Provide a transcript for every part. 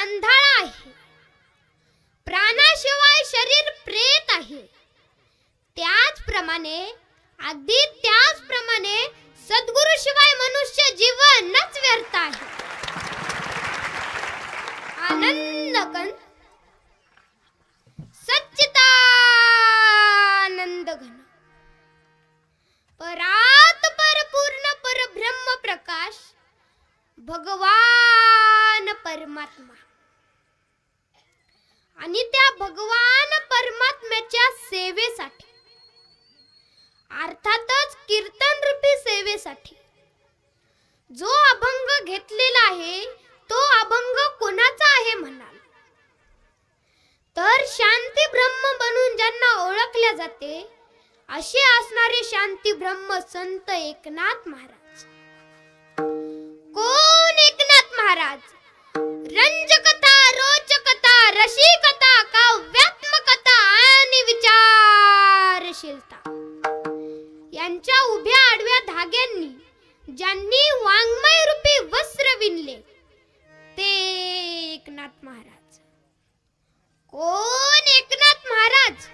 आंधळा आहे. प्राणाशिवाय शरीर प्रेत आहे. त्याचप्रमाणे अगदी त्याचप्रमाणे सद्गुरूशिवाय मनुष्य जीवनच व्यर्थ आहे. आनंद कन सच्चिदानंद घन परात परपूर्ण परब्रह्म प्रकाश भगवान परमात्मा आणि त्या भगवान परमात्म्याच्या सेवेसाठी अर्थातच कीर्तन रूपी सेवेसाठी जो अभंग घेतलेला आहे तो अभंग कोणाचा आहे म्हणाल तर शांती ब्रह्म बनून ज्यांना ओळखल्या जाते. असे असणारे शांती ब्रह्म संत एकनाथ महाराज. कोण एकनाथ महाराज? रंजकता रोचकता रसिकता काव्यात्मकता आणि विचारशीलता. यांच्या उभ्या आडव्या धाग्यांनी ज्यांनी वाङ्मय रूपी वस्त्र विणले ते एकनाथ महाराज. कोण एकनाथ महाराज?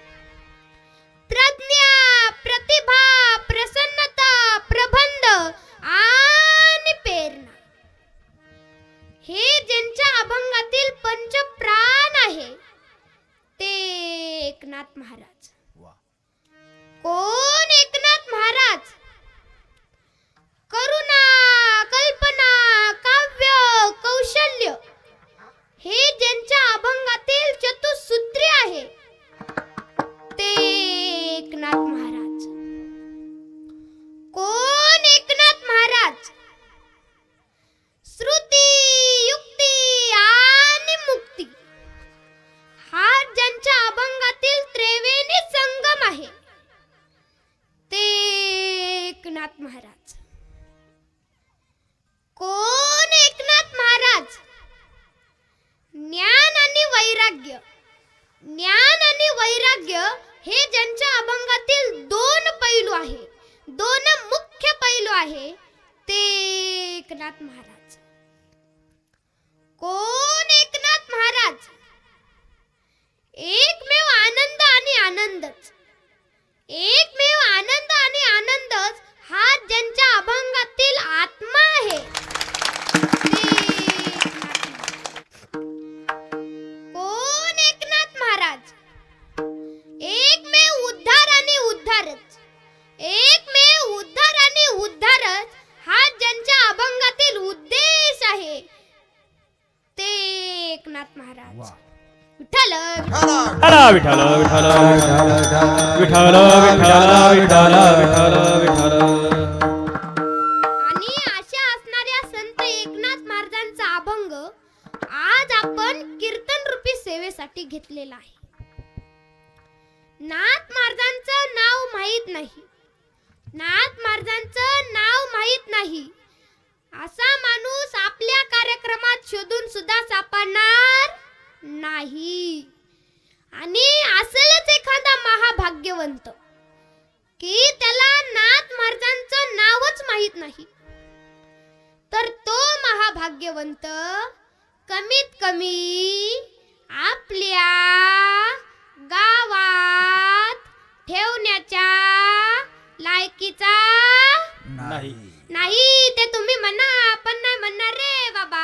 एकनाथ महाराज. कोण एकनाथ महाराज? ज्ञान आणि वैराग्य. ज्ञान आणि वैराग्य हे ज्यांच्या अभंगातील दोन पैलू आहे दोन मुख्य पैलू आहे ते एकनाथ महाराज. कोण एकनाथ महाराज? एकमेव आनंद आणि आनंदच. एकमेव आनंद आणि आनंद महाराज. विठ्ठल विठ्ठल विठ्ठल विठ्ठल विठ्ठल विठ्ठल विठ्ठल विठ्ठल विठ्ठल. आणि अशा असणाऱ्या संत एकनाथ महाराजांचा अभंग आज आपण कीर्तन रूपी सेवेसाठी घेतलेला आहे. नाथ महाराजांचं नाव माहीत नाही. नाथ महाराजांचं नाव माहीत नाही. असा माणूस आपल्या कार्यक्रमात शोधून सुद्धा सापडणार नाही. आणि असेलच एखादा महाभाग्यवंत की त्याला नाथ महाराजांचं नावच माहीत नाही तर तो महाभाग्यवंत कमीत कमी आपल्या गावात ठेवण्याच्या लायकीचा नाही. नाही. ते तुम्ही म्हणा आपण नाही म्हणणार रे बाबा.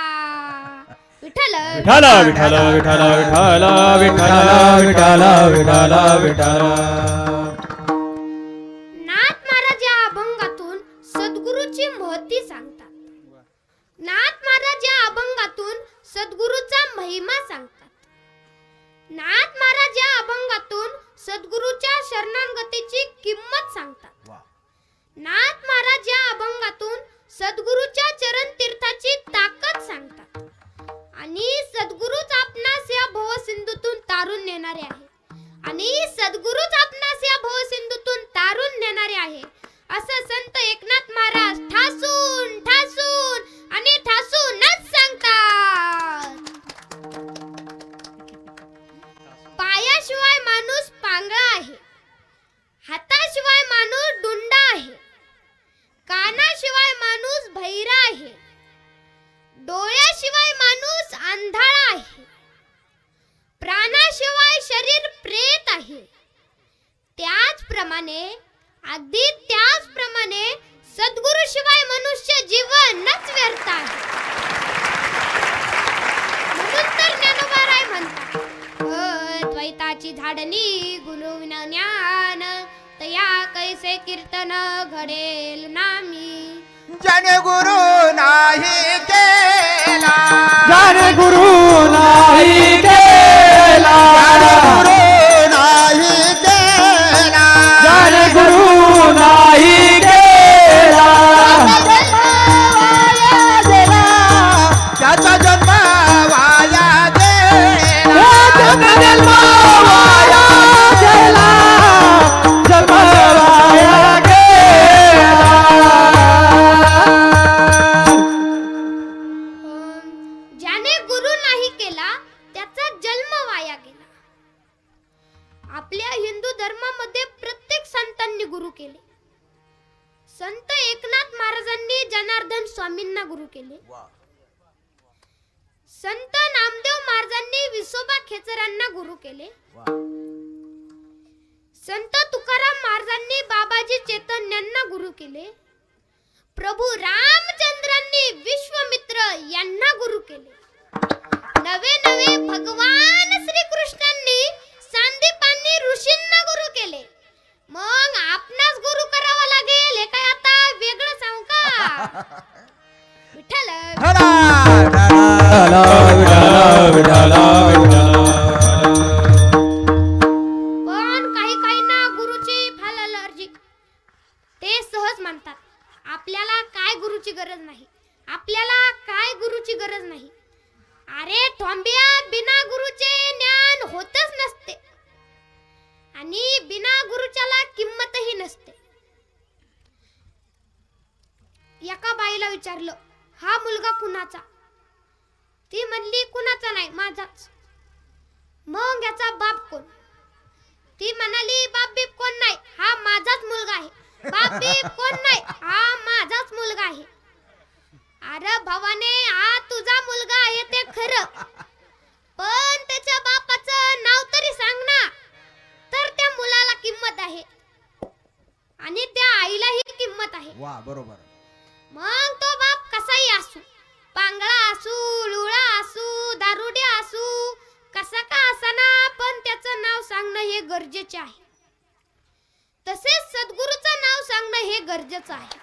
विठ्ठल विठ्ठल विठ्ठल. विठ्ठल विठ्ठल विठ्ठल विठ्ठल विठ्ठल विठ्ठल. नाथ महाराज या अभंगातून सद्गुरूची महती सांगतात. नाथ महाराज या अभंगातून सद्गुरूचा महिमा सांगतात. नाथ महाराज या अभंगातून सद्गुरूच्या शरणागतीची किंमत सांगतात. नाथ महाराज या अभंगातून सद्गुरूच्या शरीर प्रेत आहे. त्याचप्रमाणे अगदी त्याचप्रमाणे सद्गुरु शिवाय मनुष्य जीवनच व्यर्थ आहे. म्हणून तर ज्ञानोबा राय म्हणतात द्वैताची झाडणी गुरु ज्ञान तया कैसे कीर्तन घडेल नामी? जन गुरु नाही केला केला त्याचा जन्म वाया गेला. आपल्या हिंदू धर्मामध्ये प्रत्येक संतांनी गुरु केले. संत एकनाथ महाराजांनी जनार्दन स्वामींना गुरु केले. संत नामदेव महाराजांनी विसोबा खेचरांना गुरु केले. संत तुकाराम महाराजांनी बाबाजी चैतन्यांना गुरु केले. प्रभू रामचंद्रांनी विश्वमित्र यांना गुरु केले. विठाला पण काही काहींना गुरुची फाल अलर्जी ते सहज मानतात. आपल्याला काय गुरुची गरज नाही? आपल्याला काय गुरुची गरज नाही? अरे थॉम्बिया बिना गुरुचे ज्ञान होतच नसते. आणि बिना गुरुच्याला किंमतही नसते. एका बाईला विचारलं हा मुलगा कुणाचा? ती म्हणली कुणाचा नाही माझाच. मग याचा बाप कोण? ती म्हणाली बाप बीप कोण नाही हा माझाच मुलगा आहे. बाप बीप कोण नाही हा माझाच मुलगा आहे. अरे भवाने हा तुझा मुलगा आहे ते खरं. पण त्याच्या बापाचं नाव तरी सांग ना. तर त्या मुलाला किंमत आहे. आणि त्या आईलाही किंमत आहे. वा बरोबर. गरजेचे आहे. तसेच सद्गुरूचं नाव सांगणं हे गरजेचं आहे.